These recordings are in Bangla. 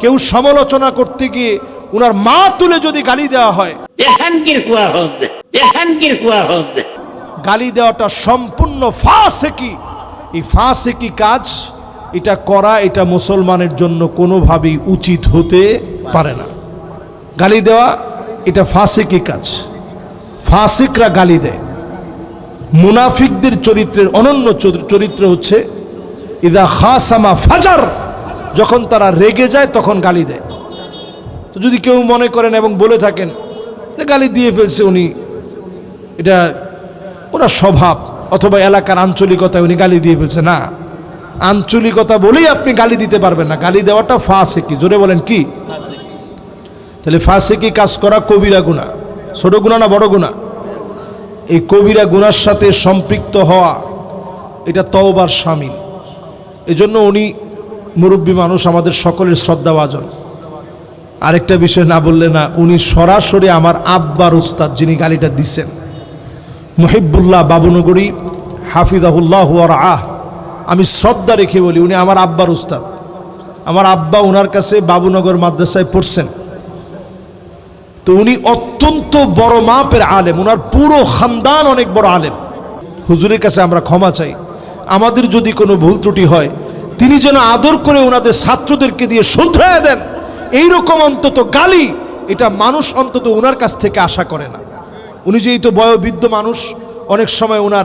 কেউ সমালোচনা করতে গিয়ে উনার মা তুলে যদি গালি দেওয়া হয় গালি দেওয়াটা সম্পূর্ণ ফাঁসেকি এই ফাঁসেকি কাজ? এটা করা এটা মুসলমানের জন্য কোনোভাবেই উচিত হতে পারে না। গালি দেওয়া এটা ফাঁসেকি কাজ? ফাঁসিকরা গালি দেয়। মুনাফিকদের চরিত্রের অনন্য চর- চরিত্র হচ্ছে ইদা খাসামা ফাজার যখন তারা রেগে যায়, তখন গালি দেয়। তো যদি কেউ মনে করেন এবং বলে থাকেন গালি দিয়ে ফেলছে উনি, এটা ওনার স্বভাব অথবা এলাকার আঞ্চলিকতায় উনি গালি দিয়ে ফেলছে, না। আঞ্চলিকতা বলেই আপনি গালি দিতে পারবেন না। গালি দেওয়াটা ফাঁসে কি জোরে বলেন কি? তাহলে ফাঁসে কি কাজ করা কবিরা গুণা। ছোট গুণা না বড় গুণা? এই কবিরা গুনার সাথে সম্পৃক্ত হওয়া, এটা তওবার সামিল। এজন্য উনি মুরব্বী মানুষ আমাদের সকলের শ্রদ্ধাভাজন। আরেকটা বিষয় না বললে না, উনি সরাসরি আমার আব্বার উস্তাদ যিনি গালিটা দিচ্ছেন মহিবুল্লাহ বাবুনগরী, হাফিজাহুল্লাহ আর আহ আমি শ্রদ্ধা রেখে বলি, উনি আমার আব্বার উস্তাদ। আমার আব্বা ওনার কাছে বাবুনগর মাদ্রাসায় পড়ছেন। তো উনি অত্যন্ত বড় মাপের আলেম ওনার পুরো খানদান অনেক বড় আলেম। হুজুরের কাছে আমরা ক্ষমা চাই। আমাদের যদি কোনো ভুল ত্রুটি হয় তিনি যেন আদর করে ওনাদের ছাত্রদেরকে দিয়ে শুধরায় দেন। এইরকম অন্তত গালি এটা মানুষ অন্তত ওনার কাছ থেকে আশা করে না। উনি যেই তো বয়োবৃদ্ধ মানুষ, অনেক সময় ওনার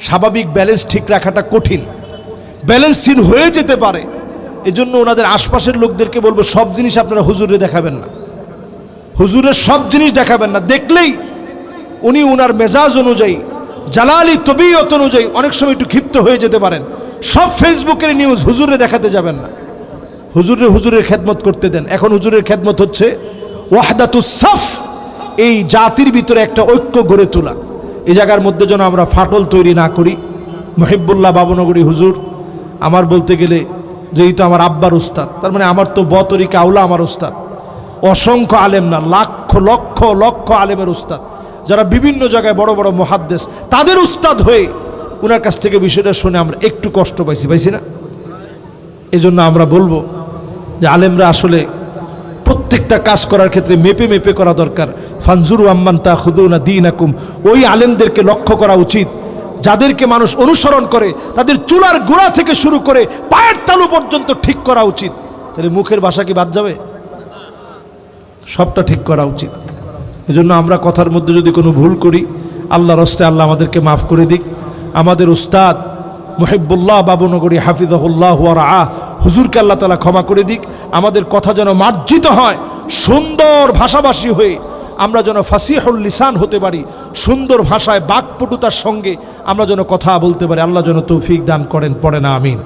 স্বাভাবিক ব্যালেন্স ঠিক রাখাটা কঠিন। ব্যালেন্সহীন হয়ে যেতে পারে। এজন্য ওনাদের আশপাশের লোকদেরকে বলব, সব জিনিস আপনারা হুজুরে দেখাবেন না। হুজুরের সব জিনিস দেখাবেন না। দেখলেই উনি ওনার মেজাজ অনুযায়ী জালালি তবিয়ত অনুযায়ী অনেক সময় একটু ক্ষিপ্ত হয়ে যেতে পারেন। সব ফেসবুকের নিউজ হুজুরে দেখাতে যাবেন না। হুজুরে হুজুরের খেদমত করতে দেন। এখন হুজুরের খেদমত হচ্ছে ওয়াহদাতুস সাফ, এই জাতির ভিতরে একটা ঐক্য গড়ে তোলা। এই জায়গার মধ্যে যেন আমরা ফাটল তৈরি না করি। মহিবুল্লাহ বাবনগরী হুজুর, আমার বলতে গেলে যেই তো আমার আব্বার উস্তাদ তার মানে আমার তো বতরিকা আউলা আমার উস্তাদ অসংখ্য আলেম না, লাখ, লক্ষ লক্ষ আলেমের উস্তাদ যারা বিভিন্ন জায়গায় বড় বড় মহাদ্দেশ, তাদের উস্তাদ হয়ে ওনার কাছ থেকে বিষয়টা শুনে আমরা একটু কষ্ট পাইছি পাইছি না? এজন্য আমরা বলব যে আলেমরা আসলে প্রত্যেকটা কাজ করার ক্ষেত্রে মেপে মেপে করা দরকার। ফানজুরু আম্মান তা খুদুনা দিন আকুম ওই আলেমদেরকে লক্ষ্য করা উচিত। যাদেরকে মানুষ অনুসরণ করে, তাদের চুলার গোড়া থেকে শুরু করে পায়ের তালু পর্যন্ত ঠিক করা উচিত। তাহলে মুখের ভাষা কি বাদ যাবে? সবটা ঠিক করা উচিত। এজন্য আমরা কথার মধ্যে যদি কোনো ভুল করি আল্লাহ রস্তে আল্লাহ আমাদেরকে মাফ করে দিক। আমাদের উস্তাদ মুহিবুল্লাহ বাবুনগরী হাফিজাহুল্লাহ আহ হুজুরকে আল্লাহ তালা ক্ষমা করে দিক। আমাদের কথা যেন মার্জিত হয়, সুন্দর ভাষাভাষী হয়ে আমরা যেন ফাসিহুল লিসান হতে পারি, সুন্দর ভাষায় বাকপটুতার সঙ্গে আমরা যেন কথা বলতে পারি। আল্লাহ যেন তৌফিক দান করেন, পড়ে না, আমিন।